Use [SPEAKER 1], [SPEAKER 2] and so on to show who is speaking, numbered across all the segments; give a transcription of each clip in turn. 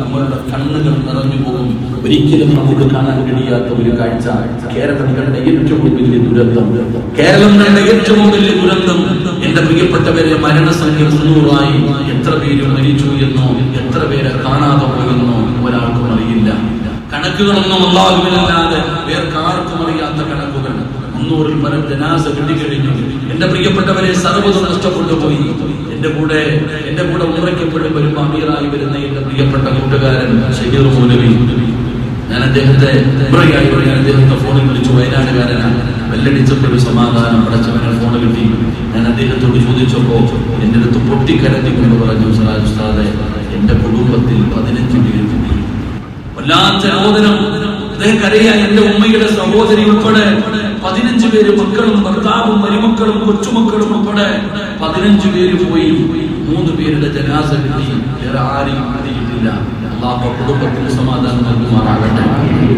[SPEAKER 1] നമ്മളുടെ കണ്ണുകൾ നിറഞ്ഞു പോകും. ഒരിക്കലും നമുക്ക് കാണാൻ കഴിയാത്ത ഒരു കാഴ്ച. കേരളം കണ്ട ഏറ്റവും വലിയ ദുരന്തം. കേരളം കണ്ട ഏറ്റവും വലിയ ദുരന്തം. എന്റെ പ്രിയപ്പെട്ടവരെ മരണസംഖ്യ മുന്നൂറായി. എത്ര പേര് മരിച്ചു എന്നോ എത്ര പേരെ കാണാതെ പോയെന്നോ ഒരാൾക്കും അറിയില്ല. കണക്കുകളൊന്നും അല്ലാതെ വേർക്കാർക്കും അറിയാത്ത കണക്കുകൾ. മുന്നൂറിൽ പരം ജനാസ കിട്ടിക്കഴിഞ്ഞു. എന്റെ പ്രിയപ്പെട്ടവരെ സർവതും നഷ്ടപ്പെട്ടു പോയി. എന്റെ കൂടെ എന്റെ കൂടെ ഉറയ്ക്കപ്പെടും വരുമ്പോ അമീറായി വരുന്ന എന്റെ പ്രിയപ്പെട്ട കൂട്ടുകാരൻ ഷഹീർ ഞാൻ അദ്ദേഹത്തെ ഞാൻ അദ്ദേഹത്തെ ഫോണിൽ വിളിച്ചു. വയനാടുകാരനാണ് വെല്ലടിച്ചപ്പോൾ ഒരു സമാധാനം പടച്ചവനെ ഫോൺ കിട്ടി. ഞാൻ അദ്ദേഹത്തോട് ചോദിച്ചപ്പോ എന്റെ അടുത്ത് പൊട്ടിക്കരത്തിക്കൊണ്ട് പറഞ്ഞു സറാജ് ഉസ്താദെ കുടുംബത്തിൽ പതിനഞ്ച് പേര് വല്ലാത്ത അദ്ദേഹം കരയാ എന്റെ ഉമ്മയുടെ സഹോദരി ഉൾപ്പെടെ പതിനഞ്ച് പേര് മക്കളും ഭർത്താവും മരുമക്കളും കൊച്ചുമക്കളും ഉൾപ്പെടെ പതിനഞ്ച് പേര് പോയി മൂന്ന് പേരുടെ ജനാസ കിട്ടി വേറെ ആരെയും കിട്ടിയിട്ടില്ല. അള്ളാഹു കുടുംബത്തിന് സമാധാനം നൽകുമാറാകട്ടെ.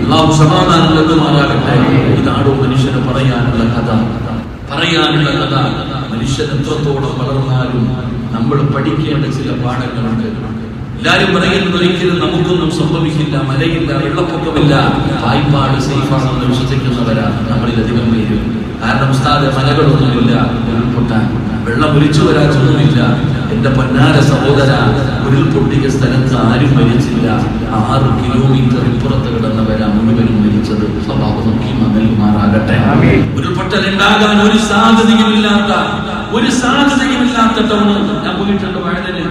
[SPEAKER 1] അള്ളാഹു സമാധാനം നൽകുമാറാകട്ടെ. ഇതാണോ മനുഷ്യന് പറയാനുള്ള കഥ. പറയാനുള്ള കഥ. മനുഷ്യൻ എത്രത്തോളം വളർന്നാലും നമ്മൾ പഠിക്കേണ്ട ചില പാഠങ്ങളുണ്ട്. എല്ലാരും പറയുന്നത് ഒരിക്കലും നമുക്കൊന്നും സംഭവിക്കില്ല. മലയില്ല വെള്ളപ്പൊക്കമില്ല. വായ്പാട് സേഫാണെന്ന് വിശ്വസിക്കുന്നവരാ നമ്മളിലധികം പേര്. കാരണം ഉസ്താദ് മലകളൊന്നുമില്ല. ഉരുൾപൊട്ടാൻ. വെള്ളം ഒലിച്ചു വരാനൊന്നുമില്ല എന്റെ പൊന്നാര സഹോദര ഉരുൾപൊട്ടിയ സ്ഥലത്ത് ആരും മരിച്ചില്ല. ആറ് കിലോമീറ്റർ ഇപ്പുറത്ത് കിടന്നവരാ മുഴുവനും മരിച്ചത്. സ്വഭാവം നോക്കി നൽകുമാറാകട്ടെ ഉരുൾപൊട്ടൽ ഉണ്ടാകാൻ ഒരു സാധ്യതയുമില്ലാത്ത ഒരു സാധ്യതയുമില്ലാത്ത ടൗണ്. ഞാൻ പോയിട്ടുണ്ട് വഴുതന്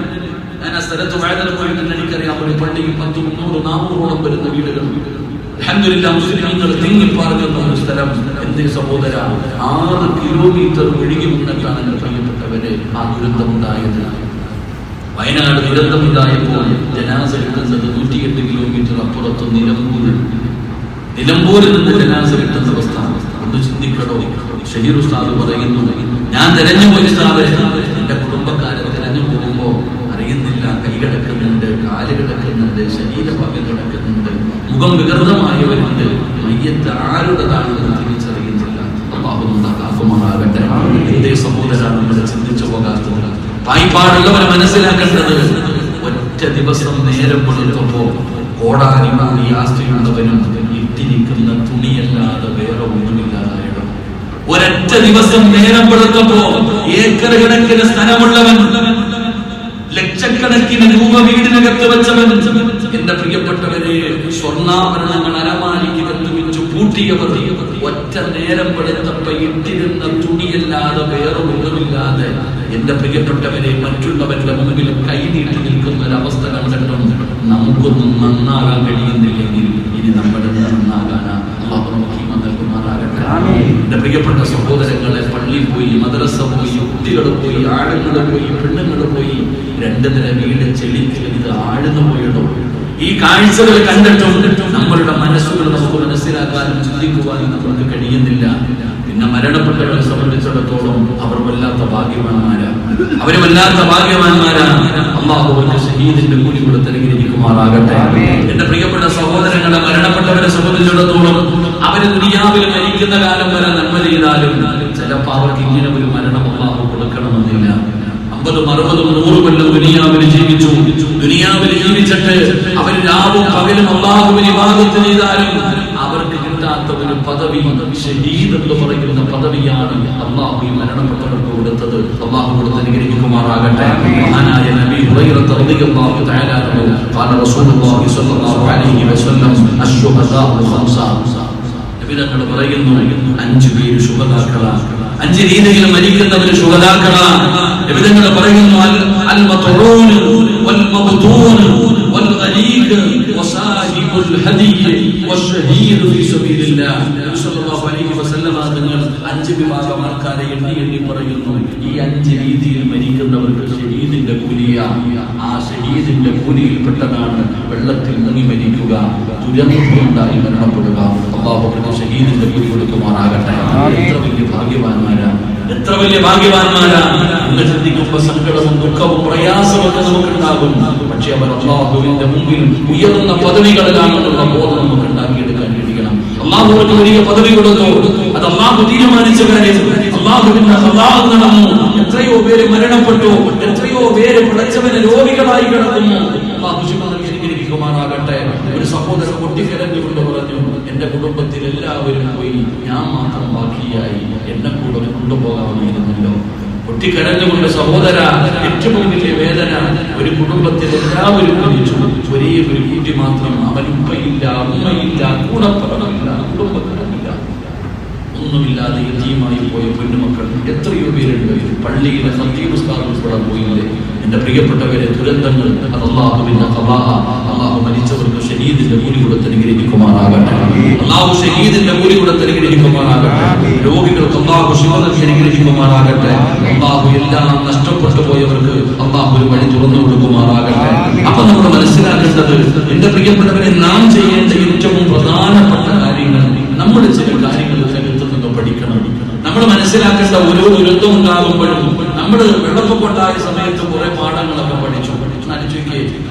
[SPEAKER 1] ഞാൻ ആ സ്ഥലത്ത് വഴുതന് പോയിട്ടുണ്ട്. എനിക്കറിയാം ഒരു പള്ളിയിൽ പത്ത് മുന്നൂറ് നാനൂറോളം വരുന്ന വീടുകൾ. അൽഹംദുലില്ലാ മുസ്ലിമീങ്ങൾ തിങ്ങിപ്പാർക്കുന്ന ഒരു സ്ഥലം. എന്റെ സഹോദര ആറ് കിലോമീറ്റർ ഒഴുകി മുന്നിട്ടാണ് എന്റെ പ്രിയപ്പെട്ടവരെ ആ ദുരന്തമുണ്ടായത് വയനാട് ദുരന്തമുണ്ടായപ്പോൾ ജനാസ കിട്ടുന്നത് നൂറ്റിയെട്ട് കിലോമീറ്റർ അപ്പുറത്ത് നിലമ്പൂർ. നിലമ്പൂരിൽ നിന്ന് ജനാസ കിട്ടുന്ന അവസ്ഥ. ഒന്ന് ചിന്തിക്കണോ? ഷഹീർ ഉസ്താദ് പറയുന്നു ഞാൻ തെരഞ്ഞു പോയി എന്റെ കുടുംബക്കാരെ തെരഞ്ഞു പോകുമ്പോ അറിയുന്നില്ല. കൈ കിടക്കുന്നുണ്ട് കാൽ കിടക്കുന്നുണ്ട് ശരീരഭാഗം കിടക്കുന്നുണ്ട്. മുഖം വികൃതമായവരുണ്ട്. മയ്യത്ത് ആരുടേതാണെന്ന് നമ്മെ ഹൃദയ എന്തേ സഹോദര നമ്മൾ ചിന്തിച്ചു പോകാത്തത്. വായ്പാടുള്ളവരെ മനസ്സിലാക്കേണ്ടത് ഒറ്റ ദിവസം നേരം കൊടുക്കുമ്പോ കോടാനി കൂടി ആസ്തിയുള്ളവനും ഇട്ടിരിക്കുന്ന തുണിയല്ലാതെ വേറെ ഒന്നുമില്ലാതായിടും ഒരൊറ്റ ദിവസം നേരം കൊടുക്കുമ്പോ ഏക്കർ കണക്കിന് സ്ഥലമുള്ളവൻ ലക്ഷക്കണക്കിന് രൂപ വീടിനകത്ത് വെച്ചവൻ. എന്റെ പ്രിയപ്പെട്ടവരെ സ്വർണാഭരണങ്ങൾ അലമാരിക്കകത്ത് വെച്ച് പൂട്ടിയവർ ഒറ്റ നേരം വെളുത്തപ്പ ഇട്ടിരുന്ന തുണിയല്ലാതെ വേറെ ഒന്നുമില്ലാതെ എന്റെ പ്രിയപ്പെട്ടവരെ മറ്റുള്ളവരുടെ മുമ്പിൽ കൈനീട്ടി നിൽക്കുന്ന ഒരവസ്ഥ കണ്ടിട്ടുണ്ട്. നമുക്കൊന്നും നന്നാകാൻ കഴിയുന്നില്ലെങ്കിൽ ഇനി നമ്മുടെ നന്നാകാനാ അള്ളാഹു ഈമാൻ നൽകുമാറാകട്ടെ. എന്റെ പ്രിയപ്പെട്ട സഹോദരങ്ങളെ പള്ളി പോയി മദ്രസ പോയി കുട്ടികൾ പോയി ആളുകൾ പോയി പെണ്ണുങ്ങൾ പോയി രണ്ട് നില വീട് ചെളിക്ക് ഇത് ആഴ്ന്നു പോയിടോ ഈ കാഴ്ചകൾ കണ്ടിട്ടും നമ്മളുടെ മനസ്സുകൾ നമുക്ക് മനസ്സിലാക്കാനും ചിന്തിക്കുവാനും നമ്മൾക്ക് കഴിയുന്നില്ല. പിന്നെ മരണപ്പെട്ടവരെ സംബന്ധിച്ചിടത്തോളം അവർ വല്ലാത്ത ഭാഗ്യവാന്മാരാ. അവർ വല്ലാത്ത ഭാഗ്യവാന്മാരാണ് അള്ളാഹു അവർക്ക് ഷഹീദിന്റെ കൂലി കൊടുത്ത് അനുഗ്രഹിക്കുമാറാകട്ടെ എന്റെ പ്രിയപ്പെട്ട സഹോദരങ്ങളെ മരണപ്പെട്ടവരെ സംബന്ധിച്ചിടത്തോളം അവർ ദുനിയാവിൽ മരിക്കുന്ന കാലം വരെ നന്മ ചെയ്താലും ചിലപ്പോൾ അവർക്ക് ഇങ്ങനെ ഒരു മരണം അള്ളാഹു കൊടുക്കണമെന്നില്ല. അമ്പതും അറുപതും നൂറ് കൊല്ലം ദുനിയാവിൽ ജീവിച്ചു ദുനിയാവിൽ ജീവിച്ചിട്ട് അവർ രാവും പകലും അള്ളാഹുവിന് വിവാദത്ത് ചെയ്താലും അവർക്ക് കിട്ടാത്ത ഒരു പദവി ഷഹീദ് എന്ന് പറയുന്ന പദവിയാണ് അള്ളാഹു ഈ മരണപ്പെട്ടവർക്ക് കൊടുത്തത് അള്ളാഹു കൊടുത്ത് അനുഗ്രഹിക്കുമാറാകട്ടെ മഹാനായ നബി ഹുറൈറത്ത് റളിയല്ലാഹു തആല അൻഹു قال رسول الله صلى الله عليه وسلم الشهداء خمسة നബിതങ്ങൾ പറയുന്നു അഞ്ചു പേര് ശുഭതാക്കളാണ് അഞ്ച് രീതിയിൽ മരിക്കുന്നവര് ശുഭതാക്കളാണ് എവിടെ പറയുന്നു? അൽ മത്റൂൻ വൽ وصاحب الحديد والشهيد في سبيل الله صلى الله عليه وسلم അലൈഹി അഞ്ച് വിഭാഗം ആൾക്കാരെ എണ്ണി എണ്ണി പറയുന്നു. ഈ അഞ്ച് രീതിയിൽ മരിക്കുന്നവർക്ക് ഷഹീദിന്റെ കൂലിയ. ആ ഷഹീദിന്റെ കൂലിയിൽപ്പെട്ടതാണ് വെള്ളത്തിൽ മുങ്ങി മരിക്കുക. ദുരന്തമുണ്ടായി മരണപ്പെടുക. അള്ളാഹുവിന്റെ ഷഹീദിന്റെ കൂലി കൊടുക്കുമാറാകട്ടെ. എത്ര വലിയ ഭാഗ്യവാന്മാരാ. എത്ര വലിയ ഭാഗ്യവാന്മാരാണ് എന്ന് ചിന്തിക്കുമ്പോ സങ്കടവും ദുഃഖവും പ്രയാസമൊക്കെ നമുക്കുണ്ടാകും. പക്ഷെ അവർ അള്ളാഹുവിന്റെ മുമ്പിൽ ഉയർന്ന പദവികളിലാണെന്നുള്ള ബോധം നമുക്ക് ഉണ്ടാക്കിയെടുക്കാൻ കഴിയണം. അള്ളാഹുവിന് വലിയ പദവി കൊടുത്തു. അത് അള്ളാഹു തീരുമാനിച്ച കാര്യം അള്ളാഹുവിന്റെ അള്ളാഹു നടന്നു. എത്രയോ പേര് മരണപ്പെട്ടു. എത്രയോ പേര് പിടച്ചവന് രോഗികളായി കിടക്കുന്നു. അള്ളാഹു അനുഗ്രഹിക്കുമാറാകട്ടെ. സഹോദരൻ പൊട്ടിക്കരഞ്ഞുകൊണ്ട് പറഞ്ഞു എന്റെ കുടുംബത്തിൽ എല്ലാവരും പോയി. ഞാൻ മാത്രം ബാക്കിയായി. എന്നെ കൊണ്ടുപോകാമായിരുന്നല്ലോ പൊട്ടിക്കരഞ്ഞുകൊണ്ട് സഹോദര വലിയ വേദന ഒരു കുടുംബത്തിൽ എല്ലാവരും മരിച്ചു ഒരേ ഒരു കുട്ടി മാത്രം അവനും ഉപ്പയില്ല അമ്മയില്ല കൂടപ്പറമില്ല കുടുംബത്തിലുമില്ല ഒന്നുമില്ലാതെ യതീമായി പോയ പെണ്ണുമക്കൾ എത്രയോ പേരുണ്ട്. പള്ളിയിലെ സത്യപുസ്തകം ഉൾപ്പെടെ പോയില്ലേ. എന്റെ പ്രിയപ്പെട്ടവരെ ദുരന്തങ്ങൾ അത് അള്ളാഹുവിന്റെ ഖലാഹ അള്ളാഹു മരിച്ചവർക്ക് ഷഹീദിന്റെ കൂലി കൊടുത്ത് അനുഗ്രഹിക്കുമാറാകട്ടെ അള്ളാഹു ഷഹീദിന്റെ കൂലി കൊടുത്ത് അനുഗ്രഹിക്കുമാറാകട്ടെ രോഗികൾക്ക് അള്ളാഹു ശിവനത്തി അനുഗ്രഹിക്കുമാറാകട്ടെ അള്ളാഹു എല്ലാം നഷ്ടപ്പെട്ടു പോയവർക്ക് അള്ളാഹു ഒരു വഴി തുറന്നു കൊടുക്കുമാറാകട്ടെ. അപ്പൊ നമ്മൾ മനസ്സിലാക്കേണ്ടത് എന്റെ പ്രിയപ്പെട്ടവരെ നാം ചെയ്യേണ്ട ഏറ്റവും പ്രധാനപ്പെട്ട കാര്യങ്ങൾ നമ്മൾ ചില കാര്യങ്ങൾ രംഗത്ത് നിന്ന് പഠിക്കണം. നമ്മൾ മനസ്സിലാക്കേണ്ട ഓരോ ദുരന്തം ഉണ്ടാകുമ്പോഴും നമ്മൾ വെള്ളപ്പൊക്കം ഉണ്ടായ സമയത്ത് കുറെ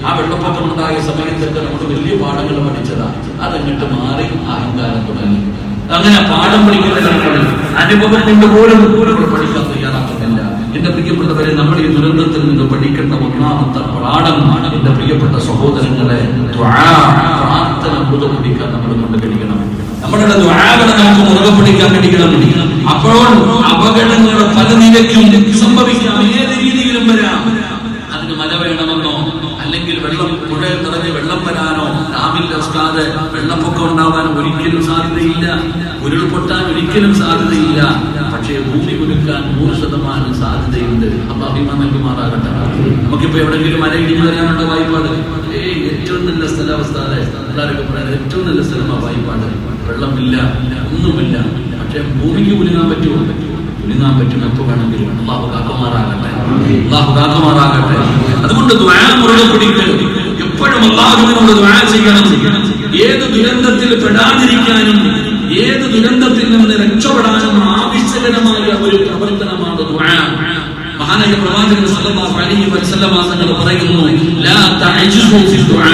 [SPEAKER 1] ആ വെള്ളപ്പൊക്കം ഉണ്ടായ സമയത്തൊക്കെ നമ്മൾ വലിയ പാഠങ്ങൾ പഠിച്ചതാ അതങ്ങോട്ട് മാറി അഹങ്കാരം തുടങ്ങി. അങ്ങനെ പാഠം പഠിക്കുന്ന അനുഭവം കൊണ്ട് പോലും പോലും പഠിക്കാൻ തയ്യാറാക്കുന്നില്ല എന്റെ പ്രിയപ്പെട്ടവരെ നമ്മൾ ഈ ദുരന്തത്തിൽ നിന്ന് പഠിക്കേണ്ട ഒന്നാമത്തെ പാഠം എന്റെ പ്രിയപ്പെട്ട സഹോദരങ്ങളെ പ്രാർത്ഥന മുറുകെ നമ്മൾ കൊണ്ട് കഴിക്കണം നമ്മളുടെ ദ്വാരകളെ നമുക്ക് മുറുകെ പിടിക്കാൻ കഴിയണം. അപ്പോൾ അപകടങ്ങൾ പല നിരക്കും സംഭവിക്കാം ഏത് രീതിയിലും വരാം അതിന് മല വേണമെന്നോ അല്ലെങ്കിൽ വെള്ളം പുഴയിൽ നിറഞ്ഞ് വെള്ളം വരാനോ ഡാമിൽ ഇറക്കാതെ വെള്ളപ്പൊക്കം ഉണ്ടാവാൻ ഒരിക്കലും സാധ്യതയില്ല. ഉരുൾപൊട്ടാൻ ഒരിക്കലും സാധ്യതയില്ല. പക്ഷേ ഭൂമി കുലുക്കാൻ നൂറ് ശതമാനം സാധ്യതയുണ്ട്. അപ്പൊ അഭിമാനം നൽകുമാറാകട്ടെ. നമുക്കിപ്പോ എവിടെയെങ്കിലും മല ഇടിഞ്ഞു വരാനുള്ള വായ്പാട്? ഏറ്റവും നല്ല സ്ഥലാവസ്ഥ ഏറ്റവും നല്ല സ്ഥലമാണ് വായ്പാട്. വെള്ളമില്ല ഒന്നുമില്ല. പക്ഷെ ഭൂമിക്ക് കുലുങ്ങാൻ പറ്റുമോ? കുലുങ്ങാൻ പറ്റും. എപ്പോ വേണമെങ്കിലും. അള്ളാഹു കാക്കമാറാകട്ടെ. അള്ളാഹു കാക്കമാറാകട്ടെ. അതുകൊണ്ട് ദ്വാ മുറുകെ പിടിക്കൽ എപ്പോഴും അള്ളാഹുവിനോട് ദ്വാ ചെയ്യണം. ഏത് ദുരന്തത്തിൽ പെടാതിരിക്കാനും ഏത് ദുരന്തത്തിൽ നിന്ന് രക്ഷപ്പെടാനും ആവശ്യകരമായ ഒരു പ്രവർത്തനമാണ് മഹാനായ പ്രവാചകൻ സല്ലല്ലാഹു അലൈഹി വസല്ലമ തങ്ങൾ പറയുന്നു ലാ തഅജ്സു ഫി ദുആ.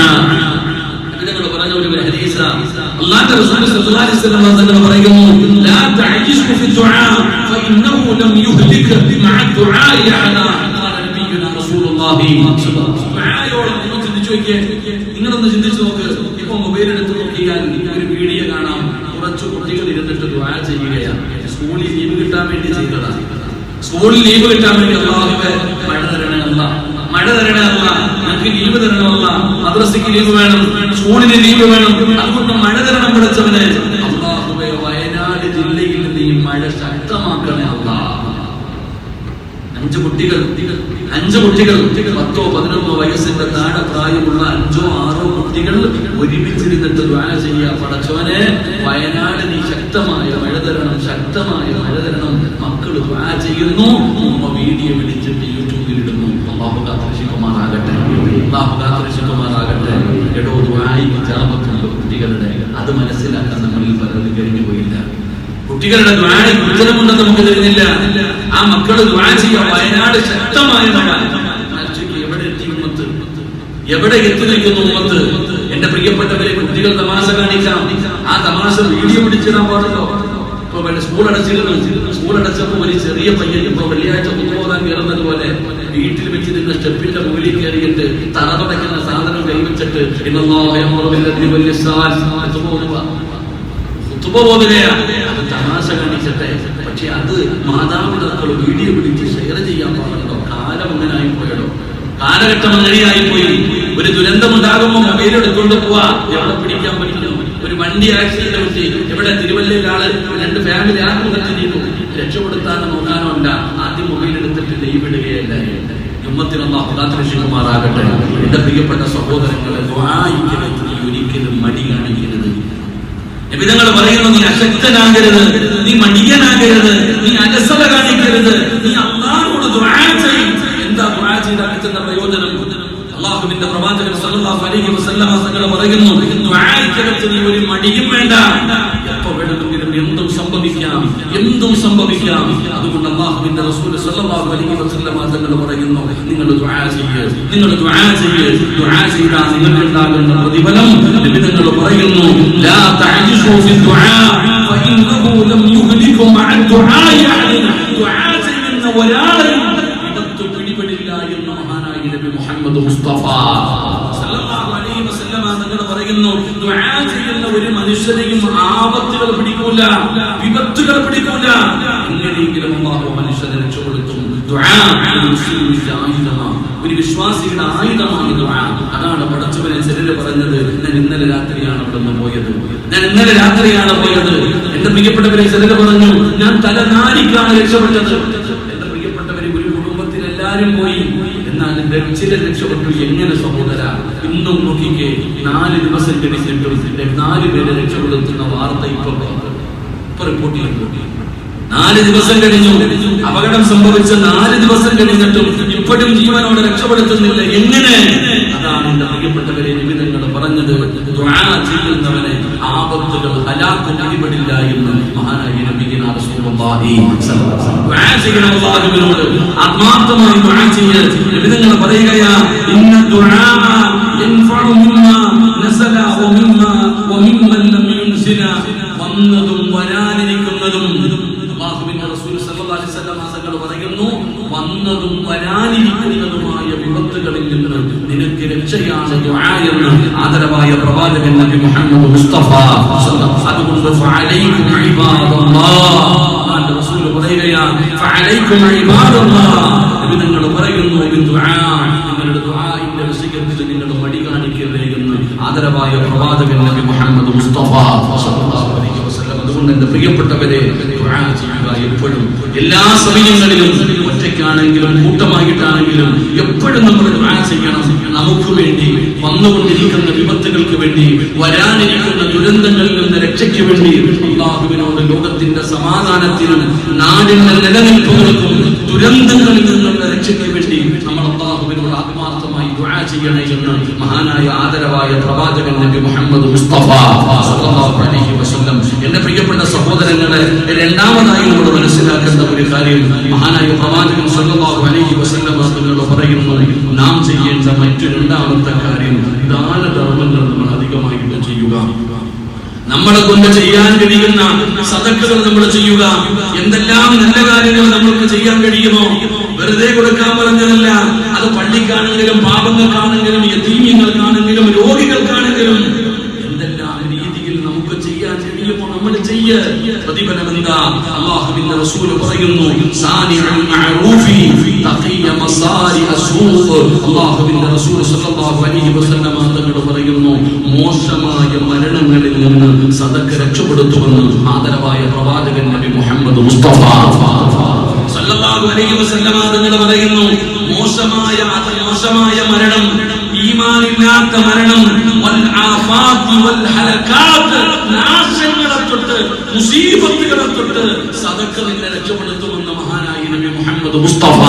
[SPEAKER 1] അങ്ങനെ പറഞ്ഞ ഒരു ഹദീസ അല്ലാഹുവിന്റെ റസൂൽ സല്ലല്ലാഹു അലൈഹി വസല്ലമ തങ്ങൾ പറയുന്നു ലാ തഅജ്സു ഫി ദുആ ഫഇന്നഹു ലം യുഹ്ലിക മഅ ദുആ അഹദാ ഖാല നബിയുനാ റസൂലുള്ളാഹി സ്വല്ലല്ലാഹു നോക്കിയേ നിങ്ങളൊന്ന് ചിന്തിച്ചു നോക്ക്. ഇപ്പൊ മൊബൈൽ എടുത്ത് നോക്കിയാൽ ഒരു വീഡിയോ കാണാം. കുറച്ച് കുട്ടികൾ ഇരുന്നിട്ട് ദ്വാര ചെയ്യുകയാണ്. സ്കൂളിൽ ലീവ് കിട്ടാൻ വേണ്ടി ചെയ്തതാണ് സ്കൂളിൽ ലീവ് കിട്ടാൻ വേണ്ടി അള്ളാഹുവെ മഴ തരണമല്ല മഴ തരണമല്ല നമുക്ക് ലീവ് തരണമല്ല മദ്രസയ്ക്ക് ലീവ് വേണം. സ്കൂളിന് ലീവ് വേണം. അതുകൊണ്ട് മഴ തരണം പഠിച്ചവന്. അള്ളാഹുവെ വയനാട് ജില്ലയിൽ നിന്ന് ഈ മഴ ശക്തമാക്കണേ അല്ലാ. അഞ്ച് കുട്ടികൾ അഞ്ച് കുട്ടികൾ പത്തോ പതിനൊന്നോ വയസ്സിന്റെ താഴെ പ്രായമുള്ള അഞ്ചോ ആറോ കുട്ടികൾ ഒരുമിച്ചിരുന്നിട്ട് ദ്വാര ചെയ്യാ പടച്ചോനെ വയനാട് നീ ശക്തമായ മഴ തരണം ശക്തമായ മഴ തരണം. മക്കൾ ദ്വാര ചെയ്യുന്നു. ഉമ്മ വീഡിയോ വിളിച്ചിട്ട് യൂട്യൂബിൽ ഇടുന്നു. അള്ളാഹു കാത്തിരക്ഷിക്കുമാറാകട്ടെ അള്ളാഹു കാത്തിരക്ഷിക്കുമാറാകട്ടെ എടോ ദ്വായി ജാപത്തുണ്ട് കുട്ടികളുടെ. അത് മനസ്സിലാക്കാൻ നമ്മളിൽ പലരും കഴിഞ്ഞു പോയില്ല കുട്ടികളുടെ ദ്വാന ഉത്തരമുണ്ടെന്ന് നമുക്ക് തരുന്നില്ല. ആ മക്കൾ ദ്വാന ചെയ്യാൻ വയനാട് ശക്തമായ എവിടെ എത്തി ഉമ്മത്ത്? എവിടെ എത്തി നിൽക്കുന്നു ഉമ്മത്ത്? എന്റെ പ്രിയപ്പെട്ടവരെ കുട്ടികൾ തമാശ കാണിക്കാം. ആ തമാശ വീഡിയോ പിടിച്ചിടാൻ പാടുണ്ടോ? ഇപ്പൊ സ്കൂൾ അടച്ചിരുന്നു. സ്കൂൾ അടച്ചപ്പോ ഒരു ചെറിയ പയ്യൻ ഇപ്പൊ വെള്ളിയാഴ്ച കുത്തുപോകാൻ കയറുന്നത് പോലെ വീട്ടിൽ വെച്ചിരുന്ന സ്റ്റെപ്പിന്റെ മുകളിൽ കയറിയിട്ട് തറ തുടയ്ക്കുന്ന സാധനം കൈവച്ചിട്ട് ഇന്നല്ലാഹു വലിയ ബിൽ വലിയ കുത്തുപോകുകയാണ് കാണിച്ചട്ടെ പക്ഷെ അത് മാതാപിതാക്കൾ വീഡിയോ പിടിച്ച് ഷെയർ ചെയ്യാൻ പാടുണ്ടോ? കാലം അങ്ങനായി പോയടോ. കാലഘട്ടം അങ്ങനെയായി പോയി. ഒരു ദുരന്തം ഉണ്ടാകുമ്പോൾ മൊബൈൽ എടുത്തുകൊണ്ട് പോവാ. എവിടെ പിടിക്കാൻ പറ്റില്ല ഒരു വണ്ടി ആക്സിഡന്റ് പറ്റി. എവിടെ തിരുവല്ലയിൽ രണ്ട് ഫാമിലി ആത്മഹത്യ ചെയ്തു. രക്ഷപ്പെടുത്താനോ നോക്കാനോ അല്ല. ആദ്യം മൊബൈൽ എടുത്തിട്ട് ലൈവ് ഇടുകയല്ല. അഹ്ലാത്രക്ഷിക്കുമാറാകട്ടെ എന്റെ പ്രിയപ്പെട്ട സഹോദരങ്ങളെ ദ്വായിക്കരുത് നീ ഒരിക്കലും മടി കാണിക്കരുത് നിബിധങ്ങൾ പറയുന്നു നീ അശക്തനാകരുത് നീ മടിയനാകരുത് നീ അലസത കാണിക്കരുത് നീ അള്ളാഹോട് ദുആ ചെയ്യ്. എന്താ ദുആ ചെയ്താൽ കിട്ടുന്ന പ്രയോജനം? അള്ളാഹുവിന്റെ പ്രവാചകൻ സല്ലല്ലാഹു അലൈഹി വസല്ലമ തങ്ങൾ പറയുന്നു ദുആയ്ക്കകത്ത് നീ ഒരു മടിയും വേണ്ട സംഭവിക്കാം. എന്തും സംഭവിക്കാം. അതുകൊണ്ട് അള്ളാഹുവിന്റെ റസൂൽ സല്ലല്ലാഹു അലൈഹി വസല്ലം തങ്ങൾ പറയുന്നു നിങ്ങൾ ദുആ ചെയ്യ്. നിങ്ങൾ ദുആ ചെയ്യ്. ദുആ ചെയ്താൽ നിങ്ങൾക്ക് ഉണ്ടാകുന്ന പ്രതിഫലം നിബിധങ്ങൾ പറയുന്നു ലാ തഅജിസു ഫി ദുആ ഫഇന്നഹു ലം യുഹ്ലികു മഅ ദുആ ദുആ ചെയ്യുന്ന ഒരാളെയും ഇടത്തു പിടിപെടില്ല എന്ന് മഹാനായ നബി മുഹമ്മദ് മുസ്തഫ പറയുന്നു ദുആ ചെയ്യുന്ന ഒരു മനുഷ്യനെയും ആപത്തുകൾ പിടിക്കൂല വിപത്തുകൾ പിടിക്കൂല. എങ്ങനെയെങ്കിലും അള്ളാഹു മനുഷ്യനെ രക്ഷപ്പെടുത്തും. ഒരു വിശ്വാസിയുടെ ആയുധമാണ് അതാണ് പടച്ചവനെ ചിലര് പറഞ്ഞത് ഞാൻ ഇന്നലെ രാത്രിയാണ് അവിടെ നിന്ന് പോയത്. ഞാൻ ഇന്നലെ രാത്രിയാണ് പോയത്. എന്റെ പ്രിയപ്പെട്ടവരെ ചിലര് പറഞ്ഞു ഞാൻ തലനാരിക്കാണ് രക്ഷപ്പെട്ടത്. എന്റെ പ്രിയപ്പെട്ടവരെ ഒരു കുടുംബത്തിൽ എല്ലാരും പോയി എന്നാൽ ചില രക്ഷപ്പെട്ടു എങ്ങനെ സഹോദര ഇന്നും നോക്കിക്കേ നാല് ദിവസം കഴിഞ്ഞിട്ടും നാല് പേരെ രക്ഷപ്പെടുത്തുന്ന വാർത്ത ഇപ്പൊ ഇപ്പൊ റിപ്പോർട്ട് ചെയ്യുന്നു നാല് ദിവസം കഴിഞ്ഞു അപകടം സംഭവിച്ച നാല് ദിവസം കഴിഞ്ഞിട്ടും ഇപ്പോഴും ജീവനോട് രക്ഷപ്പെടുത്തുന്നില്ല എങ്ങനെ അതാണ് എന്റെ പ്രിയപ്പെട്ടവരെ നിമിതങ്ങൾ പറഞ്ഞത് ചെയ്യുന്നവനെ ആപത്തുകൾ ഹലാക്ക് അടിപടില്ല എന്ന് മഹാനായ. ദുആ ചെയ്യണം ആത്മാർത്ഥമായി ദുആ ചെയ്യൽ നിബിധങ്ങൾ പറയുകയാ ഇന്ന ദുആ വന്നതും വരാനിരിക്കുന്നതും റസൂൽ അലൈഹി വസല്ലം വന്നതും വരാനിരിക്കുന്നതുമായ നിനക്ക് രക്ഷയാണ് എന്ന് ആദരവായ പ്രവാചകൻ നബി മുഹമ്മദ് മുസ്തഫ പറയുന്നു നിങ്ങളുടെ നിങ്ങൾ എന്ന് ആദരവായ പ്രവാചകൻ നബി മുഹമ്മദ് മുസ്തഫ അതുകൊണ്ട് എന്റെ പ്രിയപ്പെട്ടവരെ ദുആ ചെയ്യുക എപ്പോഴും എല്ലാ സമയങ്ങളിലും ഒറ്റയ്ക്കാണെങ്കിലും കൂട്ടമായിട്ടാണെങ്കിലും എപ്പോഴും നമ്മൾ ദുആ ചെയ്യണം. നമുക്ക് വേണ്ടി വന്നുകൊണ്ടിരിക്കുന്ന വിപത്തുകൾക്ക് വേണ്ടി വരാനിരിക്കുന്ന ദുരന്തങ്ങളിൽ നിന്ന് രക്ഷയ്ക്ക് വേണ്ടി അള്ളാഹുവിനോട് ലോകത്തിന്റെ സമാധാനത്തിനും നാടിന്റെ നിലനിൽപ്പുകൾക്കും ദുരന്തങ്ങളിൽ നിന്നുള്ള രക്ഷയ്ക്ക് വേണ്ടി നമ്മൾ അള്ളാഹുവിനോട് ആത്മാർത്ഥമായി ദുആ ചെയ്യണേ എന്ന് മഹാനായ ആദരവായ പ്രവാചകൻ നബി മുഹമ്മദ് മുസ്തഫ സല്ലല്ലാഹു അലൈഹി വസല്ലം എന്റെ പ്രിയപ്പെട്ട സഹോദരങ്ങളെ രണ്ടാമതായി നമ്മൾ മനസ്സിലാക്കേണ്ട ഒരു കാര്യം മഹാനായ പ്രവാചകൻ സല്ലല്ലാഹു അലൈഹി വസല്ലം തങ്ങൾ പറയുന്നത് നാം ചെയ്യേണ്ട മറ്റു രണ്ടാമത്തെ കാര്യം ദാനധർമ്മങ്ങൾ നമ്മൾ അധികമായിട്ട് ചെയ്യുക. നമ്മളെ കൊണ്ട് ചെയ്യാൻ കഴിയുന്ന സതക്കുകൾ നമ്മൾ ചെയ്യുക. എന്തെല്ലാം നല്ല കാര്യങ്ങൾ നമ്മൾക്ക് ചെയ്യാൻ കഴിയുമോ? വെറുതെ കൊടുക്കാൻ പറഞ്ഞതല്ല. അത് പള്ളിക്കാണെങ്കിലും പാപങ്ങൾക്കാണെങ്കിലും റസൂൽ തങ്ങൾ പറയുന്നു മോശമായ മരണങ്ങളിൽ നിന്ന് സദക്ക് രക്ഷപ്പെടുത്തുമെന്ന് ആദരവായ പ്രവാചകൻ നബി മുഹമ്മദ് മുസ്തഫ. തങ്ങൾ പറയുന്നു മോശമായ മോശമായ മരണം ഈമാനില്ലാത്ത മരണം നാശങ്ങളെ തൊട്ട് മുസീബത്തുകളെ തൊട്ട് സദക്ക നിന്നെ രക്ഷപ്പെടുത്തുമെന്ന് മഹാനായ നബി മുഹമ്മദ് മുസ്തഫ.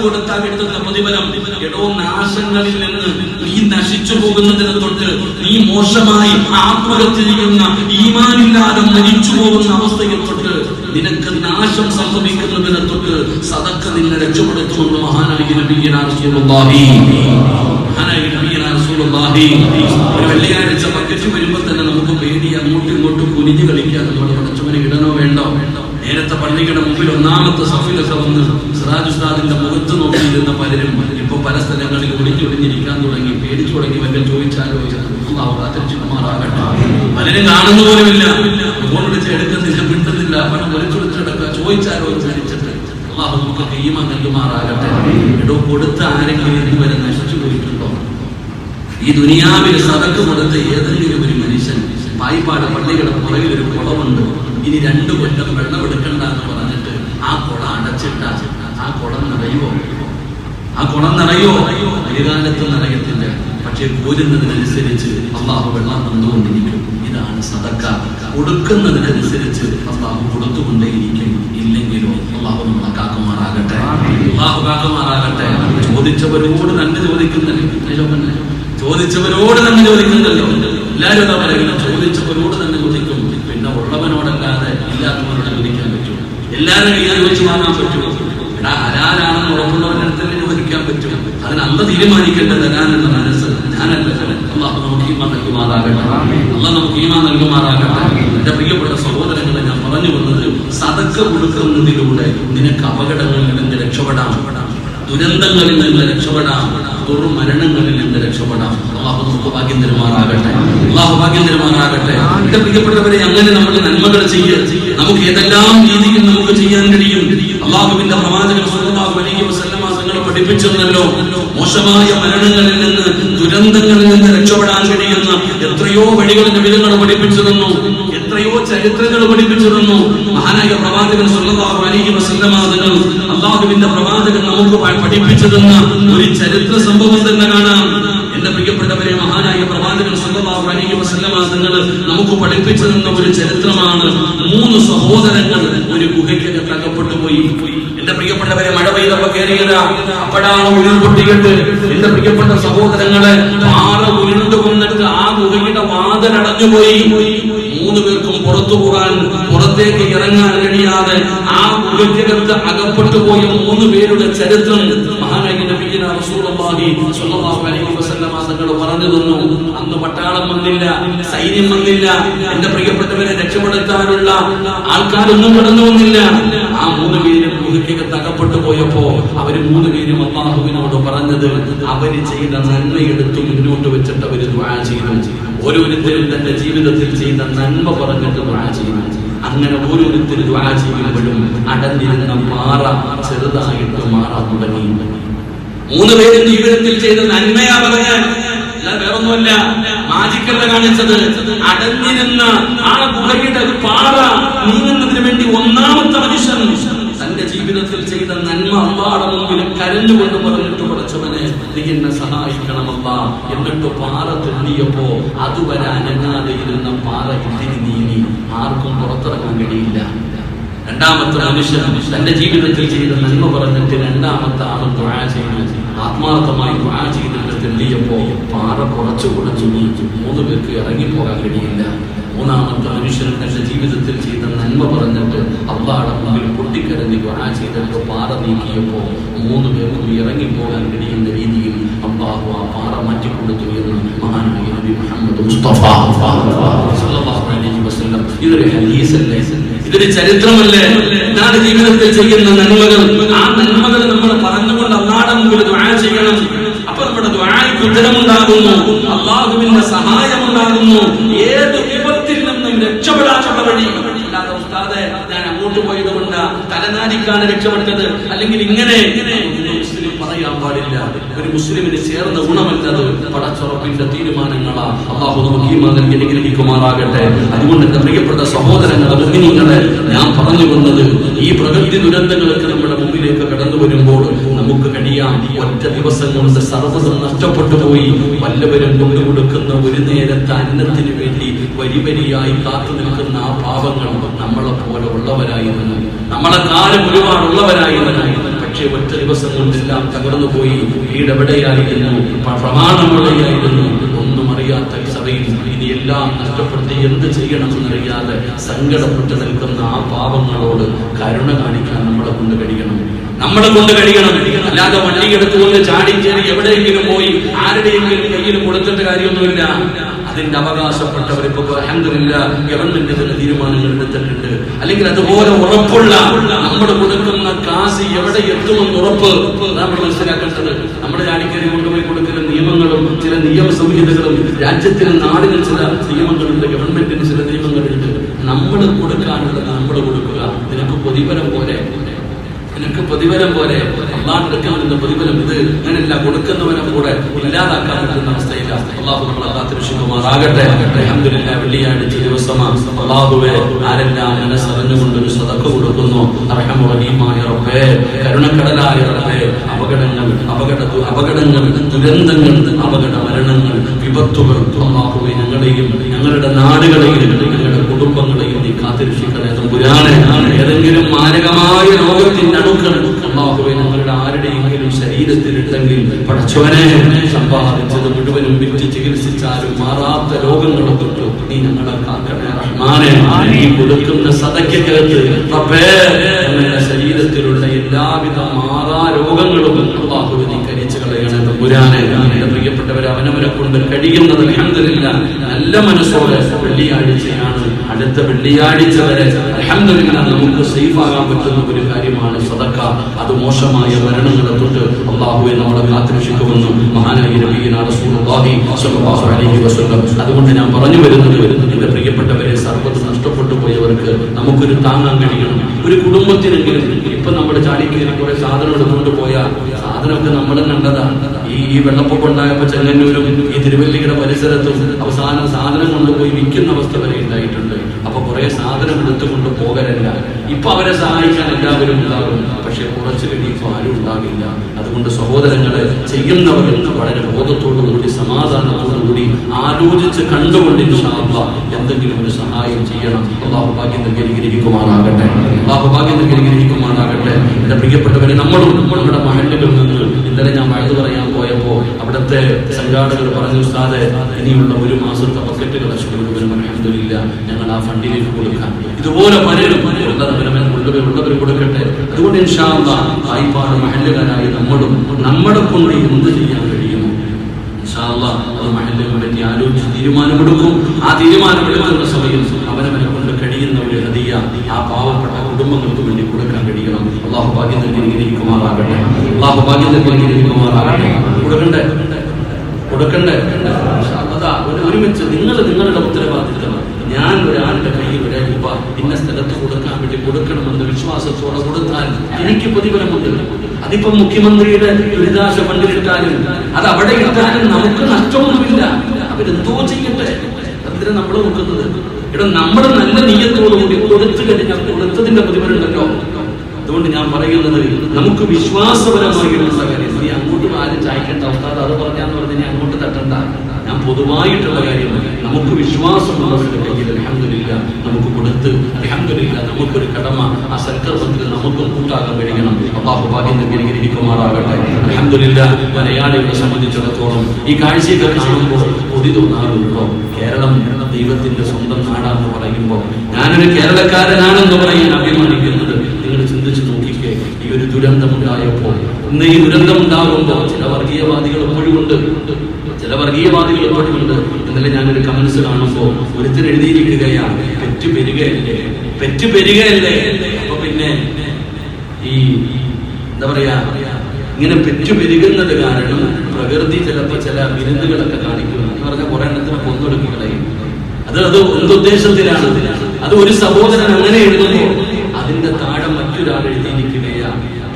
[SPEAKER 1] കൊടുത്താൽ കിട്ടുന്ന പ്രതിഫലം എടോ നാശങ്ങളിൽ നിന്ന് നീ നശിച്ചു പോകുന്നതിനെ തൊട്ട് നീ മോശമായി ആത്മഹത്യ ചെയ്യുന്ന ഈമാനില്ലാതെ മരിച്ചു പോകുന്ന അവസ്ഥയെ തൊട്ട് നിനക്ക് നാശം സംഭവിക്കുന്നതിനെ തൊട്ട് സതക്ക നിന്നെ രക്ഷപ്പെടുത്തുമെന്ന് മഹാനായി ഒരു വെള്ളിയാഴ്ച ബക്കറ്റ് വരുമ്പോ തന്നെ നമുക്ക് പേടി അങ്ങോട്ടും ഇങ്ങോട്ടും കുനിഞ്ഞു കളിക്കാൻ നമ്മുടെ പഠിച്ചവനെ ഇടണോ വേണ്ടോ വേണ്ടോ? നേരത്തെ പള്ളിയുടെ മുമ്പിൽ ഒന്നാമത്തെ സഫിലൊക്കെ വന്ന് സിറാജുസ്താദിന്റെ മുഖത്ത് നോക്കിയിരുന്ന പലരും ഇപ്പൊ പല സ്ഥലങ്ങളിൽ ഒളിഞ്ഞൊളിഞ്ഞിരിക്കാൻ തുടങ്ങി പേടിച്ചു തുടങ്ങി വല്ല ചോദിച്ചാലോ അള്ളാഹു കാത്തിരിച്ചുമാറാകട്ടെ പലരും കാണുന്ന പോലുമില്ല ഫോൺ വിളിച്ച് എടുക്കുന്നില്ല കിട്ടുന്നില്ല പണം വലിച്ചൊളിച്ചെടുക്കുക ചോദിച്ചാലോ വിചാരിച്ചിട്ട് അള്ളാഹു നമുക്ക് കയ്യമ നൽകുമാറാകട്ടെ. എടോ കൊടുത്ത ആരെങ്കിലും ഇതുവരെ നശിച്ചു പോയിട്ടുണ്ടോ? ഈ ദുനിയാവിൽ സതക്ക് കൊടുത്ത ഏതെങ്കിലും ഒരു മനുഷ്യൻ പായിപ്പാട് പള്ളികളുടെ പുറകിൽ ഒരു കുളമുണ്ട്. ഇനി രണ്ടു കൊല്ലം വെള്ളം എടുക്കണ്ട എന്ന് പറഞ്ഞിട്ട് ആ കുള അടച്ചിട്ട. ആ കുളം നിറയുമോ ആ കുളം നിറയോ ഒരു കാലത്ത് നിറയത്തില്ല. പക്ഷെ കോരുന്നതിനനുസരിച്ച് അള്ളാഹു വെള്ളം തന്നുകൊണ്ടിരിക്കും. ഇതാണ് സതക്ക കൊടുക്കുന്നതിനനുസരിച്ച് അള്ളാഹു കൊടുത്തുകൊണ്ടേയിരിക്കും. ഇല്ലെങ്കിലോ അള്ളാഹു നമ്മളെ കാക്കുമാറാകട്ടെ അള്ളാഹു കാക്കുമാറാകട്ടെ ചോദിച്ചവരോട് തന്നെ ചോദിക്കുന്നില്ല? ചോദിച്ചവരോട് തന്നെ ചോദിക്കുന്നല്ലോ. എല്ലാവരും എന്താ ചോദിച്ചവരോട് തന്നെ ചോദിക്കും പിന്നെ ഉള്ളവനോടല്ലാതെ ഇല്ലാത്തവരോട് ചോദിക്കാൻ പറ്റും എല്ലാവരും ഇങ്ങനെ ചോദിച്ചു വാങ്ങാൻ പറ്റുമോ? എടാ ഹലാലാണെന്ന് ഉറപ്പുള്ളവരുടെ അടുത്തല്ലേ ചോദിക്കാൻ പറ്റും അതിന് അന്ന് തീരുമാനിക്കേണ്ടത് തരാനുള്ള മനസ്സ് ഞാനല്ല അള്ളാഹു നമുക്ക് ഈമാ നൽകുമാറാകട്ടെ. അള്ളാഹ് നമുക്ക് ഈമാ നൽകുമാറാകട്ടെ. എന്റെ പ്രിയപ്പെട്ട സഹോദരങ്ങളെ ഞാൻ പറഞ്ഞു വന്നത് സതക്ക കൊടുക്കുന്നതിലൂടെ നിനക്ക് അപകടങ്ങളിൽ നിന്ന് രക്ഷപ്പെടാം. ദുരന്തങ്ങളിൽ നിന്ന് രക്ഷപ്പെടാം. ദുർമരണങ്ങളിൽ നിന്ന് രക്ഷപ്പെടാം. അള്ളാഹു നമുക്ക് ഭാഗ്യം തരുമാറാകട്ടെ. അള്ളാഹു ഭാഗ്യം തരുമാറാകട്ടെ. എന്റെ പ്രിയപ്പെട്ടവരെ അങ്ങനെ നമ്മൾ നന്മകൾ ചെയ്യുക നമുക്ക് ഏതെല്ലാം രീതിയിൽ നമുക്ക് ചെയ്യാൻ കഴിയും? അള്ളാഹുവിന്റെ പ്രവാചകൻ സ്വല്ലല്ലാഹു അലൈഹി വസല്ലമ തങ്ങൾ പഠിപ്പിച്ചെന്നല്ലോ. മോശമായ മരണങ്ങളിൽ നിന്ന് ദുരന്തങ്ങളിൽ നിന്ന് രക്ഷപ്പെടാൻ കഴിയുന്ന എത്രയോ വഴികൾ നബിതങ്ങൾ പഠിപ്പിച്ചു തന്നു എത്രയോ ചരിത്രങ്ങൾ പഠിപ്പിച്ചു തന്നു മഹാനായ പ്രവാചകൻ സ്വല്ലല്ലാഹു അലൈഹി വസല്ലമ തങ്ങൾ അള്ളാഹുവിന്റെ പ്രവാചകൻ നമുക്ക് പഠിപ്പിച്ചു തന്ന ഒരു ചരിത്ര സംഭവം തന്നെ കാണാം എന്റെ പ്രിയപ്പെട്ടവരെ മഹാനായ പ്രവാചകൻ സ്വല്ലല്ലാഹു അലൈഹി വസല്ലമ തങ്ങൾ നമുക്ക് പഠിപ്പിച്ചു നിന്ന ഒരു ചരിത്രമാണ്. മൂന്ന് സഹോദരങ്ങൾ ഒരു ഗുഹയ്ക്കകത്ത് അകപ്പെട്ടു പോയി. എന്റെ പ്രിയപ്പെട്ടവരെ മഴ പെയ്തപ്പോ കയറിയത് അപ്പോഴാണ് ഉരുൾപൊട്ടിയിട്ട് എന്റെ പ്രിയപ്പെട്ട സഹോദരങ്ങളെ പാറ ഉരുണ്ടു വന്നിട്ട് ആ ഗുഹയുടെ വാതിലടഞ്ഞു പോയി. മൂന്ന് പേർക്കും പുറത്തു പോകാൻ പുറത്തേക്ക് ഇറങ്ങാൻ കഴിയാതെ ആ ഗുഹയ്ക്കകത്ത് അകപ്പെട്ടു പോയ മൂന്ന് പേരുടെ ചരിത്രം മഹാനായ നബിയിന റസൂലുള്ളാഹി അലൈഹി വസല്ലമ തങ്ങൾ പറഞ്ഞു തന്നു. അന്ന് പട്ടാളം വന്നില്ല സൈന്യം വന്നില്ല എന്റെ പ്രിയപ്പെട്ടവരെ രക്ഷപ്പെടുത്താനുള്ള ആൾക്കാരൊന്നും കടന്നു വന്നില്ല. ആ മൂന്ന് പേരും ഗുഹയ്ക്കകത്ത് തകപ്പെട്ടു പോയപ്പോ അവർ മൂന്ന് പേരും അള്ളാഹുവിനോട് പറഞ്ഞത് അവർ ചെയ്ത നന്മയെടുത്ത് മുന്നോട്ട് വെച്ചിട്ട് അവർ ദ്വാ ചെയ്തു. ഓരോരുത്തരും തന്റെ ജീവിതത്തിൽ ചെയ്ത നന്മ പറഞ്ഞിട്ട് ദ്വാ ചെയ്തു. അങ്ങനെ ഓരോരുത്തരും ദ്വാ ചെയ്യുമ്പോഴും അടഞ്ഞിരുന്ന മാറ ചെറുതായിട്ട് മാറാൻ തുടങ്ങി. മൂന്ന് പേരും ജീവിതത്തിൽ ചെയ്ത നന്മയാ പറയാൻ. വേറൊന്നുമല്ല. മാജിക്കല്ല കാണിച്ചത്. അടഞ്ഞിരുന്ന ആ ഗുഹയുടെ പാറ നീങ്ങുന്നതിന് വേണ്ടി ഒന്നാമത്തെ മനുഷ്യൻ തന്റെ ജീവിതത്തിൽ ചെയ്ത നന്മ അമ്പാടെ കരഞ്ഞുകൊണ്ട് പറഞ്ഞിട്ട് പഠിച്ചവനെ നീ എന്നെ സഹായിക്കണമല്ല എന്നിട്ട് പാറ തുള്ളിയപ്പോ അതുവരെ അനങ്ങാതെ ഇരുന്ന പാറ ഇതിന് നീങ്ങി? ആർക്കും പുറത്തിറങ്ങാൻ കഴിയില്ല. രണ്ടാമത്തെ മനുഷ്യൻ തന്റെ ജീവിതത്തിൽ ചെയ്ത നന്മ പറഞ്ഞിട്ട് രണ്ടാമത്തെ ആൾ ദ്വാ ചെയ്യുന്ന ആത്മാർത്ഥമായി ദ്വാ ചെയ്തിട്ട് തെളിയപ്പോ പാറ കുറച്ചു കുറച്ചു നീച്ചു മൂന്ന് പേർക്ക് ഇറങ്ങിപ്പോകാൻ കഴിയില്ല. മൂന്നാമത്തെ മനുഷ്യൻ തന്റെ ജീവിതത്തിൽ ചെയ്ത നന്മ പറഞ്ഞിട്ട് അള്ളാടെ മുമ്പിൽ പൊട്ടിക്കരഞ്ഞ് ദ്വാ ചെയ്തിട്ട് പാറ നീക്കിയപ്പോ മൂന്ന് പേർക്കും ഇറങ്ങിപ്പോകാൻ കഴിയുന്ന രീതിയിൽ അള്ളാഹു ആ പാറ മാറ്റിക്കൊടുത്തു എന്ന് മഹാനായ മുഹമ്മദ് സല്ലല്ലാഹു അലൈഹി വസല്ലം ഇതൊരു ചരിത്രമല്ലേ? ഞാൻ ജീവിതത്തിൽ ചെയ്യുന്ന നന്മകൾ. ആ നന്മകൾ നമ്മൾ പറഞ്ഞുകൊണ്ട് അള്ളാടെ മുമ്പിൽ ദ്വാ ചെയ്യണം. അപ്പൊ നമ്മുടെ ദ്വായ്ക്ക് ഉത്തരമുണ്ടാകുന്നു. അള്ളാഹുവിന്റെ സഹായം ഉണ്ടാകുന്നു ഏത് വിപത്തിൽ നിന്നും രക്ഷപ്പെടാനുള്ള വഴി. ഞാൻ അങ്ങോട്ട് പോയത് കൊണ്ട് തലനാരിക്കാണ് രക്ഷപ്പെട്ടത്. അല്ലെങ്കിൽ ഇങ്ങനെ പറയാൻ പാടില്ല. ഒരു മുസ്ലിമിന് ചേർന്ന ഗുണമല്ലത് പടച്ചുറപ്പിന്റെ തീരുമാനങ്ങളാണ് അള്ളാഹു നമുക്ക് ഈ മകൻ അനുഗ്രഹിക്കുമാറാകട്ടെ. അതുകൊണ്ട് എന്റെ പ്രിയപ്പെട്ട സഹോദരങ്ങളെ മുഗ്നിങ്ങളെ ഞാൻ പറഞ്ഞു വന്നത് ഈ പ്രകൃതി ദുരന്തങ്ങളൊക്കെ നമ്മുടെ മുമ്പിലേക്ക് കടന്നു വരുമ്പോൾ നമുക്ക് കഴിയാം. ഒറ്റ ദിവസം കൊണ്ട് സർവതം നഷ്ടപ്പെട്ടു പോയി. വല്ലവരും കൊണ്ടുകൊടുക്കുന്ന ഒരു നേരത്തെ അന്നത്തിന് വേണ്ടി വരി വരിയായി കാത്തു നിൽക്കുന്ന ആ പാപങ്ങൾ നമ്മളെ പോലെ ഉള്ളവരായിരുന്നു നമ്മളെ കാലം ഒരുപാടുള്ളവരായിരുന്നു പക്ഷേ ഒറ്റ ദിവസം കൊണ്ടെല്ലാം തകർന്നു പോയി വീടെവിടെയായിരുന്നു പ്രമാണമുള്ളയായിരുന്നു ഒന്നും അറിയാത്ത സഭയിൽ ഇനി എല്ലാം നഷ്ടപ്പെടുത്തി എന്ത് ചെയ്യണമെന്നറിയാതെ സങ്കടപ്പെട്ട് നിൽക്കുന്ന ആ പാവങ്ങളോട് കരുണ കാണിക്കാൻ നമ്മളെ കൊണ്ട് കഴിയണം. നമ്മളെ കൊണ്ട് കഴിയണം. അല്ലാതെ വണ്ടി എടുത്തുകൊണ്ട് ചാടി ചേരി എവിടെയെങ്കിലും പോയി ആരുടെയെങ്കിലും കയ്യിൽ കൊടുത്തിട്ട് കാര്യമൊന്നുമില്ല. അതിന്റെ അവകാശപ്പെട്ടവർ ഇപ്പൊ അഹമ്മദില്ല ഗവൺമെന്റ് തന്നെ തീരുമാനങ്ങൾ എടുത്തിട്ടുണ്ട്. അല്ലെങ്കിൽ അതുപോലെ ഉറപ്പുള്ള നമ്മൾ കൊടുക്കുന്ന കാശ് എവിടെ എത്തുമെന്ന് ഉറപ്പ് നമ്മൾ മനസ്സിലാക്കേണ്ടത്. നമ്മുടെ ചാടിക്കരി കൊണ്ടുപോയി കൊടുക്കുന്ന നിയമങ്ങളും ചില നിയമ സംഹിതകളും രാജ്യത്തിന് നാടിന് ചില നിയമങ്ങളുണ്ട് ഗവൺമെന്റിന് ചില നിയമങ്ങളുണ്ട്. നമ്മൾ കൊടുക്കാനുള്ളത് നമ്മൾ കൊടുക്കുക. നിനക്ക് പ്രതിഫലം പോലെ നിനക്ക് പ്രതിഫലം പോലെ അള്ളാഹ് വരുന്ന പ്രതിഫലം ഇത് അങ്ങനെയല്ല കൊടുക്കുന്നവനെ കൂടെ ഇല്ലാതാക്കാൻ പറ്റുന്ന അവസ്ഥയില്ല അള്ളാഹു നമ്മൾ അള്ളാഹ് രക്ഷിക്കുമാറാകട്ടെ അഹമ്മദില്ല വെള്ളിയാഴ്ച ദിവസമാണ് അള്ളാഹുവെ ആരെല്ലാം മനസ്സറിഞ്ഞുകൊണ്ട് ഒരു സതക്ക് കൊടുക്കുന്നു. അറഹമുറീമായ റബ്ബേ കരുണക്കടലായ റബ്ബേ അപകടങ്ങൾ അപകട അപകടങ്ങൾ ദുരന്തങ്ങൾ അപകട മരണങ്ങൾ വിപത്തുകൾ അള്ളാഹുവെ ഞങ്ങളെയും ഞങ്ങളുടെ നാടുകളെയും ഞങ്ങളുടെ കുടുംബങ്ങളെയും നീ കാത്തിരക്ഷിക്കണേ. ഏതെങ്കിലും മാരകമായ രോഗത്തിന്റെ അണുക്കൾ അള്ളാഹുവെ ഞങ്ങളുടെ ആരുടെയെങ്കിലും ശരീരത്തിൽ ഉണ്ടെങ്കിൽ പടച്ചവനെ സമ്പാദിച്ചത് മുഴുവനും വിറ്റ് ചികിത്സിച്ചാലും മാറാത്ത രോഗങ്ങളെ തൊട്ട് നീ ഞങ്ങളെ കാക്കണേ റഹ്മാനെ നീ കൊടുക്കുന്ന സതയ്ക്കകത്ത് റബ്ബേ ശരീരത്തിലുള്ള എല്ലാവിധ മാറാ രോഗങ്ങളും അള്ളാഹുവെ നീ കരിച്ചു കളയണേ. തമ്പുരാനെ പ്രിയപ്പെട്ടവരെ അവനവനെ കൊണ്ട് കഴിയുന്നത് അലഹമില്ല നല്ല മനസ്സോടെ വെള്ളിയാഴ്ചയാണ്. അടുത്ത വെള്ളിയാഴ്ച വരെ അലഹമില്ല നമുക്ക് സേഫ് ആകാൻ പറ്റുന്ന ഒരു കാര്യമാണ് സദക്ക. അത് മോശമായ മരണങ്ങളെ തൊട്ട് അള്ളാഹുവെ നമ്മളെ കാത്തിരക്ഷിക്കുമെന്ന് മഹാനായി അതുകൊണ്ട് ഞാൻ പറഞ്ഞു വരുന്നത് എന്റെ പ്രിയപ്പെട്ടവരെ സർവത്ത് നഷ്ടപ്പെട്ടു പോയവർക്ക് നമുക്കൊരു താങ്ങാൻ കഴിയണം. ഒരു കുടുംബത്തിനെങ്കിലും ഇപ്പൊ നമ്മുടെ ചാടിക്കേറി കുറെ സാധനം എടുത്തുകൊണ്ട് പോയ സാധനമൊക്കെ നമ്മൾ കണ്ടതാണ് ഈ ഈ വെള്ളപ്പൊക്കം ഉണ്ടായപ്പോ ചെങ്ങന്നൂരും ഈ തിരുവല്ലിയുടെ പരിസരത്തും അവസാനം സാധനം കൊണ്ടുപോയി വിൽക്കുന്ന അവസ്ഥ വരെ ഉണ്ടായിട്ടുണ്ട് കുറെ സാധനം എടുത്തുകൊണ്ട് പോകലല്ല. ഇപ്പൊ അവരെ സഹായിക്കാൻ എല്ലാവരും ഉണ്ടാകും. പക്ഷെ കുറച്ചു കഴിയുമ്പോൾ ആരും ഉണ്ടാകില്ല. അതുകൊണ്ട് സഹോദരങ്ങളെ ചെയ്യുന്നവരും വളരെ ബോധത്തോടു കൂടി സമാധാനത്തോടു കൂടി ആലോചിച്ച് കണ്ടുകൊണ്ട് എന്തെങ്കിലും ഒരു സഹായം ചെയ്യണം. അള്ളാഹു ഭാഗ്യം നൽകി അള്ളാഹു ഭാഗ്യം നൽകി അനുഗ്രഹിക്കുമാറാകട്ടെ. എന്റെ പ്രിയപ്പെട്ടവരെ നമ്മളും നമ്മുടെ മഹലുകളിൽ നിന്ന് ഇന്നലെ ഞാൻ വഴുതു പോയപ്പോ അവിടുത്തെ സംഘാടകർ പറഞ്ഞു ഉസ്താദെ ഇനിയുള്ള ഒരു മാസത്തെ ബക്കറ്റ് കളക്ഷൻ മുഴുവനും അലഹമില്ല ഞങ്ങൾ ആ ഫണ്ടിലേക്ക് കൊടുക്കാം. ഇതുപോലെ പലരും ഉള്ളവർ കൊടുക്കട്ടെ. അതുകൊണ്ട് ഇൻഷാ അല്ലാഹ് വായ്പാട് മഹല്ലുകാരായി നമ്മളും നമ്മളെ കൊണ്ട് എന്ത് ചെയ്യാൻ കഴിയുമോ? അത് മഹല്ലിനെ പറ്റി ആലോചിച്ച് തീരുമാനമെടുക്കും. ആ തീരുമാനമെടുക്കുന്ന സമയം അവനവനെ കൊണ്ട് കഴിയുന്ന ഒരു ഹദിയ ആ പാവപ്പെട്ട കുടുംബങ്ങൾക്ക് വേണ്ടി കൊടുക്കാൻ കഴിയണം. അള്ളാഹു ഭാഗ്യം നൽകി അനുഗ്രഹിക്കുമാറാകട്ടെ. അള്ളാഹു ഭാഗ്യം നൽകി അനുഗ്രഹിക്കുമാറാകട്ടെ. കൊടുക്കണ്ടേ? കൊടുക്കണ്ടേ? ഒരു- ഒരുമിച്ച് നിങ്ങൾ നിങ്ങളുടെ ഉത്തരവാദിത്തം. ഞാൻ ഒരാളുടെ കയ്യിൽ ഒരു രൂപ ഇന്ന സ്ഥലത്ത് കൊടുക്കാൻ വേണ്ടി കൊടുക്കണമെന്ന് വിശ്വാസത്തോടെ കൊടുത്താൽ എനിക്ക് പ്രതിഫലമുണ്ട്. അതിപ്പോ മുഖ്യമന്ത്രിയുടെ ദുരിതാശ ഫണ്ടിലിട്ടാലും അത് അവിടെ ഇട്ടാലും നമുക്ക് നഷ്ടമൊന്നുമില്ല. അവരെന്തോ ചെയ്യട്ടെ? അതിന് നമ്മൾ നോക്കുന്നത് ഇവിടെ നമ്മൾ നല്ല നീയത്തോടുകൂടി കൊടുത്തു കഴിഞ്ഞാൽ കൊടുത്തതിന്റെ പ്രതിഫലമുണ്ടല്ലോ അതുകൊണ്ട് ഞാൻ പറയുന്നത് നമുക്ക് വിശ്വാസപരമായിട്ടുള്ള കാര്യം നീ അങ്ങോട്ട് ആരും ചായക്കേണ്ട അവസ്ഥ അത് പറഞ്ഞാന്ന് പറഞ്ഞ് നീ അങ്ങോട്ട് തട്ടണ്ട. ഞാൻ പൊതുവായിട്ടുള്ള കാര്യം നമുക്ക് വിശ്വാസമുള്ളവരുടെ കയ്യിൽ അലഹമില്ല നമുക്ക് കൊടുത്ത് അലഹമില്ല നമുക്കൊരു കടമ ആ സൽക്കർമ്മത്തിൽ നമുക്കും കൂട്ടാക്കാൻ കഴിയണം. അള്ളാഹു ഭാഗ്യം നിർഗ്രഹിക്കുമാറാകട്ടെ അലഹമില്ല മലയാളികളെ സംബന്ധിച്ചിടത്തോളം ഈ കാഴ്ചയൊക്കെ കാണുമ്പോൾ കൊതി തോന്നാറുണ്ടോ കേരളം ദൈവത്തിന്റെ സ്വന്തം നാടാണെന്ന് പറയുമ്പോൾ ഞാനൊരു കേരളക്കാരനാണെന്ന് പറയാൻ അഭിമാനിക്കുന്നത് നിങ്ങൾ ചിന്തിച്ചു നോക്കിക്കേ ഈ ഒരു ഉണ്ടായപ്പോൾ ഇന്ന് ഈ ദുരന്തം ഉണ്ടാകുമ്പോൾ ചില വർഗീയവാദികൾ എപ്പോഴും ഉണ്ട് ചില വർഗീയവാദികൾ എപ്പോഴും ഉണ്ട് ഇന്നലെ ഞാനൊരു കമന്റ്സ് കാണുമ്പോൾ ഒരുത്തർ എഴുതിയിരിക്കുകയാണ് പെറ്റു പെരുകയല്ലേ പെറ്റു പെരുകയല്ലേ അപ്പൊ പിന്നെ ഈ എന്താ പറയാ ഇങ്ങനെ പെറ്റു പെരുകുന്നത് കാരണം പ്രകൃതി ചിലപ്പോ ചില വിരുന്നുകളൊക്കെ കാണിക്കുന്നു എന്ന് പറഞ്ഞാൽ കുറെ എണ്ണത്തിന് കൊന്നൊടുക്കി കളയും അത് അത് എന്തുദ്ദേശത്തിലാണ്? അത് ഒരു സഹോദരൻ അങ്ങനെ എഴുതുന്നു അതിന്റെ താഴെ മറ്റൊരാൾ എഴുതിയിരിക്കുകയാ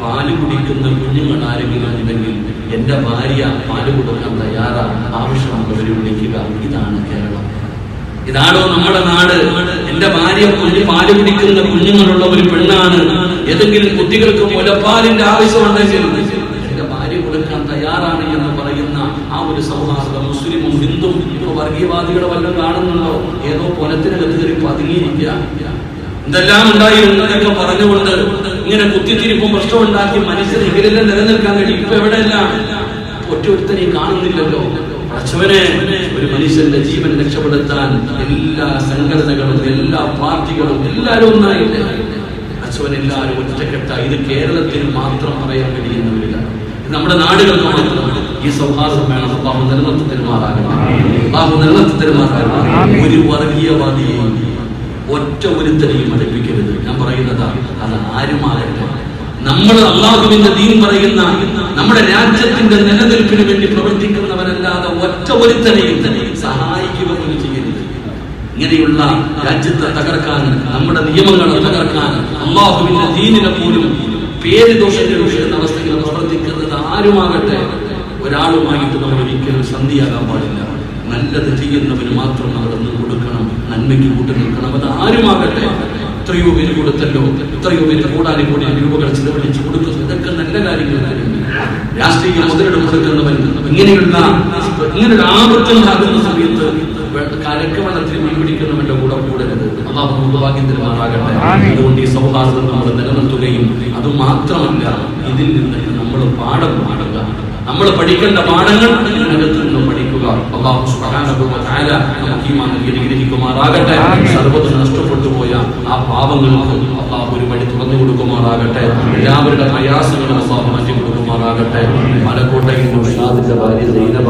[SPEAKER 1] പാൽ കുടിക്കുന്ന കുഞ്ഞുങ്ങൾ ആരെങ്കിലും ഉണ്ടെങ്കിൽ എന്റെ ഭാര്യ പാൽ കൊടുക്കാൻ തയ്യാറാ ആവശ്യമുള്ളവരെ വിളിക്കുക. ഇതാണ് കേരളം. ഇതാണോ നമ്മുടെ നാട്? എന്റെ ഭാര്യ കുഞ്ഞ് പാൽ കുടിക്കുന്ന കുഞ്ഞുങ്ങളുള്ള ഒരു പെണ്ണാണ്. ഏതെങ്കിലും കുട്ടികൾക്ക് മുലപ്പാലിന്റെ ആവശ്യമുണ്ടെങ്കിൽ എന്റെ ഭാര്യ കൊടുക്കാൻ തയ്യാറാണ് എന്ന് പറയുന്ന ആ ഒരു സൗഹാർദ്ദം മുസ്ലിമും ഹിന്ദു വർഗീയവാദികളെ വല്ലതും കാണുന്നുണ്ടോ? ഏതോ പൊലത്തിനകത്ത് കയറി പതുങ്ങിയിരിക്കുക എന്തെല്ലാം ഉണ്ടായിരുന്നു എന്നൊക്കെ പറഞ്ഞുകൊണ്ട് ഇങ്ങനെ കുത്തിത്തിരിപ്പും പ്രശ്നം ഉണ്ടാക്കി മനുഷ്യന് ഇവരെല്ലാം നിലനിൽക്കാൻ കഴിയും. ഇപ്പൊ എവിടെയെല്ലാം ഒറ്റൊരുത്തനെയും കാണുന്നില്ലല്ലോ. അച്ഛവനെ ഒരു മനുഷ്യന്റെ ജീവൻ രക്ഷപ്പെടുത്താൻ എല്ലാ സംഘടനകളും എല്ലാ പാർട്ടികളും എല്ലാവരും ഒന്നായില്ല? അച്ഛവൻ എല്ലാവരും ഒറ്റക്കെട്ട ഇത് കേരളത്തിന് മാത്രം പറയാൻ കഴിയുന്നവരില്ല. നമ്മുടെ നാടുകൾക്ക് മാത്രം ഈ സൗഹാർദ്ദം വേണം. ബാഹു നിലനിർത്തി തരുമാറാകട്ടെ. ബാഹു നിലനിർത്തി തരുമാറാകട്ടെ. ഒരു വർഗീയവാദിയെയും ഒറ്റ ഒരുത്തനെയും അടുപ്പിക്കരുത് ഞാൻ പറയുന്നതാ അത് ആരുമാകട്ടെ നമ്മൾ അള്ളാഹുവിന്റെ ദീൻ പറയുന്ന നമ്മുടെ രാജ്യത്തിന്റെ നിലനിൽപ്പിന് വേണ്ടി പ്രവർത്തിക്കുന്നവരല്ലാതെ ഒറ്റ ഒരുത്തനെയും സഹായിക്കുക പോലും ചെയ്യരുത്. ഇങ്ങനെയുള്ള രാജ്യത്തെ തകർക്കാൻ നമ്മുടെ നിയമങ്ങളെ തകർക്കാൻ അള്ളാഹുവിന്റെ ദീനിനെ പോലും പേര് ദോഷം എന്ന അവസ്ഥയിൽ പ്രവർത്തിക്കുന്നത് ആരുമാകട്ടെ ഒരാളുമായിട്ട് നമ്മൾ ഒരിക്കലും സന്ധിയാകാൻ പാടില്ല. നല്ലത് ചെയ്യുന്നവന് മാത്രം ഒന്ന് കൊടുക്കണം. നന്മയ്ക്ക് കൂട്ടി നിൽക്കണം. അത് ആരുമാകട്ടെ? എത്രയോ പേര് കൊടുത്തല്ലോ. എത്രയോ പേര് കൂടാനും കൂടി രൂപകൾ ചിലവഴിച്ച് കൊടുക്കുന്നു. ഇതൊക്കെ നല്ല കാര്യങ്ങൾ രാഷ്ട്രീയ മുതലെടുപ്പ് കൊടുക്കുന്നവൻ ഇങ്ങനെയുള്ള ഇങ്ങനൊരു നടക്കുന്ന സമയത്ത് കലക്കവെള്ളത്തിൽ മീൻ പിടിക്കുന്നവന്റെ കൂടെ കൂടരുത്. അള്ളാഹു തരുമാറാകട്ടെ അതുകൊണ്ട് ഈ സൗഹാർദ്ദം നമ്മൾ നിലനിർത്തുകയും അത് മാത്രമല്ല ഇതിൽ നിന്ന് നമ്മൾ പാഠം പാടുക. നമ്മൾ പഠിക്കേണ്ട പാഠങ്ങൾ അതിനകത്ത് നിന്ന് അള്ളാഹു ഈമാൻ നൽകി അനുഗ്രഹിക്കുമാറാകട്ടെ സർവതും നഷ്ടപ്പെട്ടു പോയ ആ പാപങ്ങൾക്ക് അള്ളാഹു ഒരു വഴി തുറന്നു കൊടുക്കുമാറാകട്ടെ. എല്ലാവരുടെ പ്രയാസങ്ങളും അള്ളാഹു മാറ്റി കൊടുക്കുമാറാകട്ടെ മലക്കോട്ടയിൽ ഭാര്യ സൈനബ